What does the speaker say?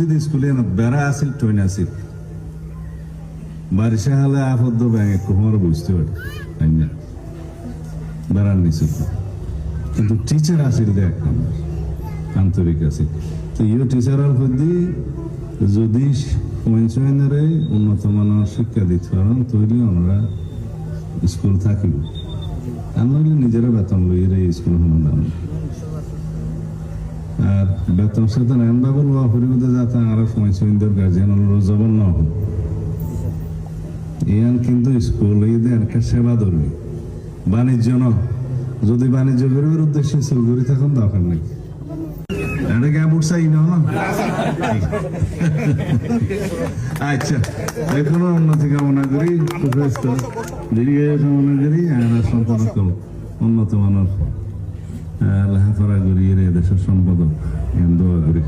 মসজিদ স্কুলে বেড়া আসিল টইন আসিল। হলে ব্যাঙে বুঝতে পারে কিন্তু টিচার আসিল দেখ আন্তরিক আছে তো যদি পঞ্চায়েতরে উন্নত মানের শিক্ষা দিতে পারেন, তাহলে আমরা স্কুল থাকিব। নইলে নিজেরা বেতন লই রে স্কুল হন আর বেতন সাথে যাতে আর পঞ্চায়েতের গার্জিয়ান জবন না হোক। ইয়ান কিন্তু স্কুল দেন সেবা ধরবে। বাণিজ্য ন যদি বাণিজ্য করিবার উদ্দেশ্যে স্কুল করি তখন দরকার নেই। এটা? আচ্ছা এখনও উন্নতি কামনা করি কামনা করি আর সন্তান উন্নত আহ, লেখাপড়া করি দেশের সম্পাদক দোয়া করি।